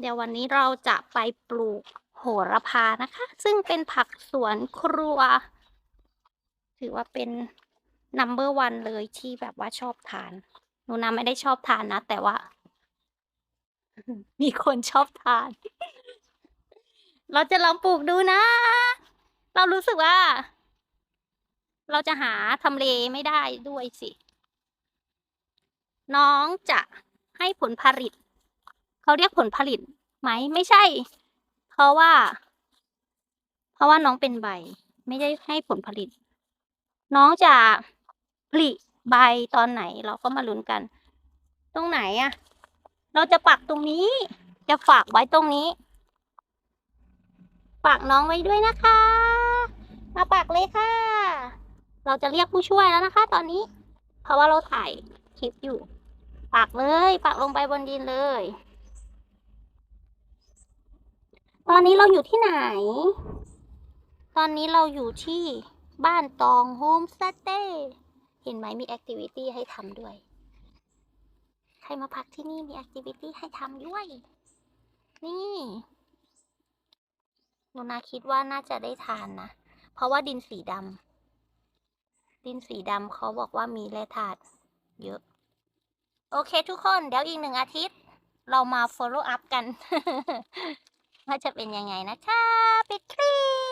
เดี๋ยววันนี้เราจะไปปลูกโหระพานะคะ ซึ่งเป็นผักสวนครัว ถือว่าเป็น number one เลยที่แบบว่าชอบทาน หนูนาไม่ได้ชอบทานนะ แต่ว่า มีคนชอบทาน เราจะลองปลูกดูนะ เรารู้สึกว่า เราจะหาทำเลไม่ได้ด้วยสิ น้องจะให้ผลผลิต เขาเรียกผลผลิตไหมไม่ใช่ เพราะว่า เพราะว่าน้องเป็นใบ ไม่ได้ให้ผลผลิต น้องจะผลิใบตอนไหนเราก็มาลุ้นกัน ตรงไหนอะเราจะปักตรงนี้ จะฝากไว้ตรงนี้ฝากน้องไว้ด้วยนะคะ มาปักเลยค่ะ เราจะเรียกผู้ช่วยแล้วนะคะ ตอนนี้ เพราะว่าเราถ่ายคลิปอยู่ปักเลยปักลงไปบนดินเลย ตอนนี้เราอยู่ที่ไหน ตอนนี้เราอยู่ที่บ้านตองโฮมสเตย์เห็นไหมมีแอคทิวิตี้ให้ทำด้วย ใครมาพักที่นี่มีแอคทิวิตี้ให้ทำด้วย นี่หนูนาคิดว่าน่าจะได้ทานนะ เพราะว่าดินสีดำดินสีดำเขาบอกว่ามีแร่ธาตุเยอะ โอเคทุกคน เดี๋ยวอีกหนึ่งอาทิตย์ เรามา follow up กัน ว่าจะเป็นยังไงนะคะปิดคลิป